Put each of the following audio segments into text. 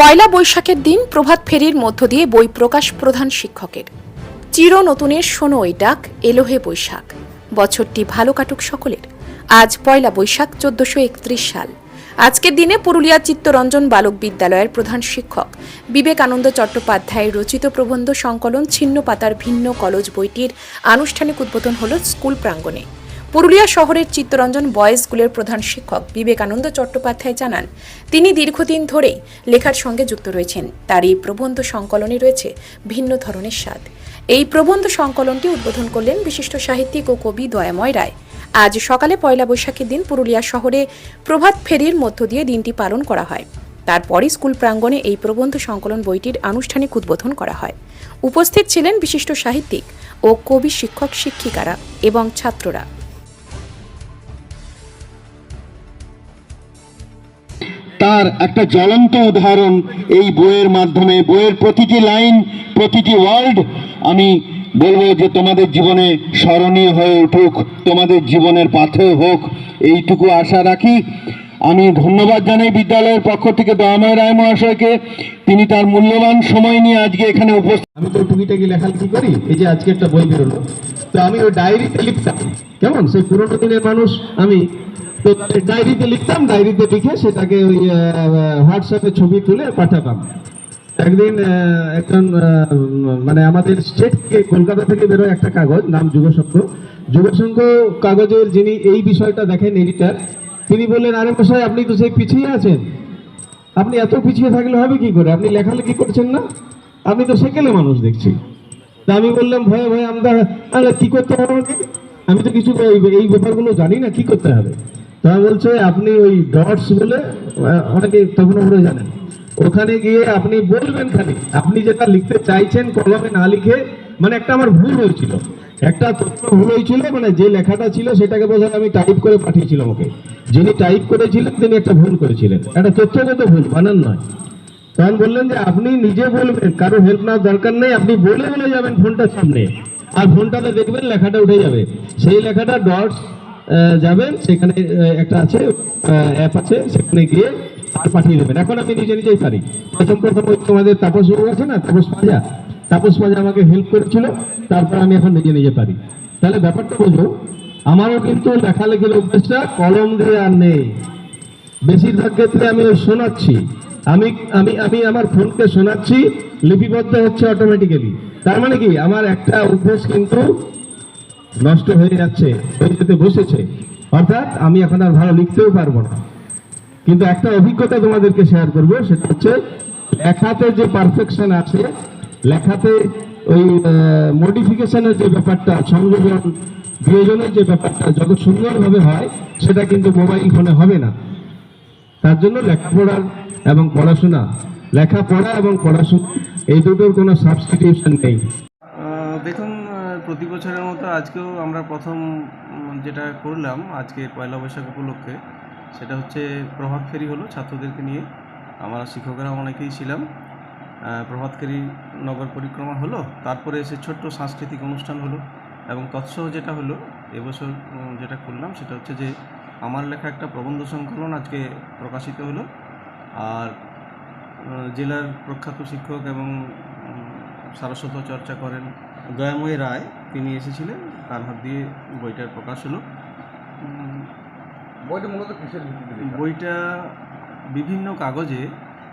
পয়লা বৈশাখের দিন প্রভাত ফেরির মধ্য দিয়ে বই প্রকাশ প্রধান শিক্ষকের। চির নতুনের শোনো ওই ডাক এলোহে বৈশাখ। বছরটি ভালো কাটুক সকলের। আজ পয়লা বৈশাখ, চোদ্দশো একত্রিশ সাল। আজকের দিনে পুরুলিয়া চিত্তরঞ্জন বালক বিদ্যালয়ের প্রধান শিক্ষক, বিবেকানন্দ চট্টোপাধ্যায়ের রচিত প্রবন্ধ সংকলন ছিন্ন পাতার ভিন্ন কলজ বইটির আনুষ্ঠানিক উদ্বোধন হল স্কুল প্রাঙ্গণে। পুরুলিয়া শহরের চিত্তরঞ্জন বয়েজ স্কুলের প্রধান শিক্ষক বিবেকানন্দ চট্টোপাধ্যায় জানান, তিনি দীর্ঘদিন ধরেই লেখার সঙ্গে যুক্ত রয়েছেন। তার এই প্রবন্ধ সংকলনে রয়েছে ভিন্ন ধরনের স্বাদ। এই প্রবন্ধ সংকলনটি উদ্বোধন করলেন বিশিষ্ট সাহিত্যিক ও কবি দয়াময় রায়। আজ সকালে পয়লা বৈশাখের দিন পুরুলিয়া শহরে প্রভাত ফেরির মধ্য দিয়ে দিনটি পালন করা হয়। তারপরই স্কুল প্রাঙ্গণে এই প্রবন্ধ সংকলন বইটির আনুষ্ঠানিক উদ্বোধন করা হয়। উপস্থিত ছিলেন বিশিষ্ট সাহিত্যিক ও কবি শিক্ষক শিক্ষিকারা এবং ছাত্ররা। তার একটা জ্বলন্ত উদাহরণ এই বইয়ের মাধ্যমে। বইয়ের প্রতিটি লাইন, প্রতিটি ওয়ার্ড আমি বলব যে তোমাদের জীবনে স্মরণীয় হয়ে উঠুক, তোমাদের জীবনের পাথেয় হোক, এইটুকু আশা রাখি। আমি ধন্যবাদ জানাই বিদ্যালয়ের পক্ষ থেকে দয়াময় রায় মহাশয়কে। তিনি তার মূল্যবান সময় নিয়ে আজকে এখানে উপস্থিত। আমি তো টুকিটাকি লেখালেখি করি, এই যে আজকে একটা বই বেরোলো। তো আমি ওই ডায়েরিতে লিখতাম। কেমন? সেই পুরোনো দিনের মানুষ, আমি তো ডায়েরিতে লিখতাম, ডায়েরিতে লিখে সেটাকে ওই হোয়াটসঅ্যাপে ছবি তুলে পাঠাতাম। একদিন একজন মানে আমাদের স্টেট থেকে কলকাতা থেকে বেরোয় একটা কাগজ, নাম যুগসংঘ যুগসংঘ কাগজের যিনি এই বিষয়টা দেখেন এডিটার তিনি বললেন, আরে মশাই, আপনি তো সেই পিছিয়ে আছেন। আপনি এত পিছিয়ে থাকলে হবে কি করে? আপনি লেখালেখি করছেন না? আমি তো সেকেলে মানুষ দেখছি। তা আমি বললাম ভয়ে ভয়ে আমরা, আরে কি করতে হবে আমি তো কিছু এই ব্যাপারগুলো জানি না, কি করতে হবে? তা বলছে, আপনি ওই ডটস বলে অনেকে তখন ওরা জানেন ওখানে গিয়ে আপনি বলবেন খালি। আপনি যেটা লিখতে চাইছেন, কলমে না লিখে মানে একটা আমার ভুল হয়েছিল। একটা তথ্য ভুল হয়েছিল মানে যে লেখাটা ছিল, সেটাকে বোঝায় আমি টাইপ করে পাঠিয়েছিলাম ওকে। যিনি টাইপ করেছিলেন, তিনি একটা ভুল করেছিলেন। একটা তথ্যগত ভুল, বানান নয়। তখন বললেন যে, আপনি নিজে বলবেন কারও হেল্প নেওয়ার দরকার নেই, আপনি বলে বলে যাবেন ফোনটার সামনে। আর ফোনটাতে দেখবেন লেখাটা উঠে যাবে। সেই লেখাটা ডটস যাবেন, সেখানে একটা আছে অ্যাপ আছে, সেখানে গিয়ে আর পাঠিয়ে দেবেন। এখন আমি নিজে নিজেই পারি। প্রথম প্রথম তোমাদের তাপস আছে না, তাপস মাজা তাপস মাজা আমাকে হেল্প করেছিল, তারপর আমি এখন নিজে নিজে পারি। তাহলে ব্যাপারটা বুঝো, আমারও কিন্তু লেখালেখির অভ্যেসটা কলম দিয়ে আর নেই। বেশিরভাগ ক্ষেত্রে আমি শোনাচ্ছি। আমি আমি আমি আমার ফোনকে শোনাচ্ছি, লিপিবদ্ধ হচ্ছে অটোমেটিক্যালি তার মানে কি? আমার একটা অভ্যেস কিন্তু নষ্ট হয়ে যাচ্ছে হয়ে বসেছে। অর্থাৎ আমি এখন আর ভালো লিখতেও পারব না। কিন্তু একটা অভিজ্ঞতা তোমাদেরকে শেয়ার করব, সেটা হচ্ছে লেখাতে যে পারফেকশন আছে, লেখাতে ওই মডিফিকেশনের যে ব্যাপারটা, সংযোজন, বিয়োজনের যে ব্যাপারটা যত সুন্দরভাবে হয়, সেটা কিন্তু মোবাইল ফোনে হবে না। তার জন্য লেখাপড়ার এবং পড়াশোনা, লেখাপড়া এবং পড়াশোনা, এই দুটোর কোনো সাবস্টিটিউশন নেই। প্রতি বছরের মতো আজকেও আমরা প্রথম যেটা করলাম আজকে পয়লা বৈশাখ উপলক্ষে সেটা হচ্ছে প্রভাত ফেরি হলো ছাত্রদেরকে নিয়ে। আমরা শিক্ষকেরা অনেকেই ছিলাম। আহ, নগর পরিক্রমা হলো তারপরে এসে ছোট্ট সাংস্কৃতিক অনুষ্ঠান হলো এবং তৎসহ যেটা হলো এবছর যেটা করলাম সেটা হচ্ছে যে আমার লেখা একটা প্রবন্ধ সংকলন আজকে প্রকাশিত হলো। আর জেলার প্রখ্যাত শিক্ষক এবং সারস্বত চর্চা করেন দয়াময় রায় তিনি এসেছিলেন তার হাত দিয়ে বইটার প্রকাশ হলো। বইটা মূলত কিসের বইটা বিভিন্ন কাগজে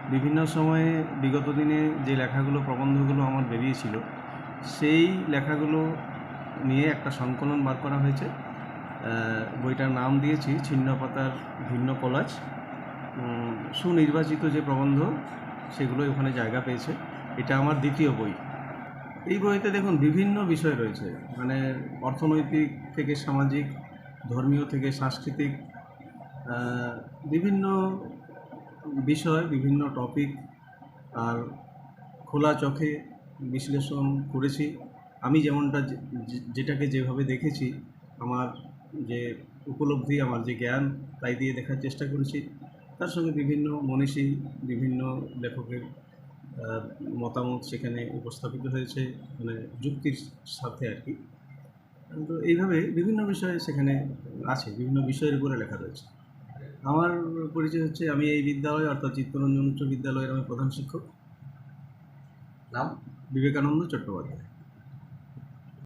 বিভিন্ন সময়ে বিগত দিনে যে লেখাগুলো প্রবন্ধগুলো আমার বেরিয়েছিল সেই লেখাগুলো নিয়ে একটা সংকলন বার করা হয়েছে। বইটার নাম দিয়েছি ছিন্ন পাতার ভিন্ন কলাজ। সুনির্বাচিত যে প্রবন্ধ সেগুলো ওখানে জায়গা পেয়েছে। এটা আমার দ্বিতীয় বই। এই বইতে দেখুন, বিভিন্ন বিষয় রয়েছে। মানে অর্থনৈতিক থেকে সামাজিক, ধর্মীয় থেকে সাংস্কৃতিক বিভিন্ন বিষয়, বিভিন্ন টপিক আর খোলা চোখে বিশ্লেষণ করেছি। আমি যেমনটা যেটাকে যেভাবে দেখেছি, আমার যে উপলব্ধি, আমার যে জ্ঞান, তাই দিয়ে দেখার চেষ্টা করেছি। তার সঙ্গে বিভিন্ন মনীষী, বিভিন্ন লেখকের মতামত সেখানে উপস্থাপিত হয়েছে মানে যুক্তির সাথে আর কি। তো এইভাবে বিভিন্ন বিষয়ে সেখানে আছে বিভিন্ন বিষয়ের উপরে লেখা রয়েছে। আমার পরিচয় হচ্ছে আমি এই বিদ্যালয় অর্থাৎ চিত্তরঞ্জন উচ্চ বিদ্যালয়ের আমি প্রধান শিক্ষক। নাম? বিবেকানন্দ চট্টোপাধ্যায়।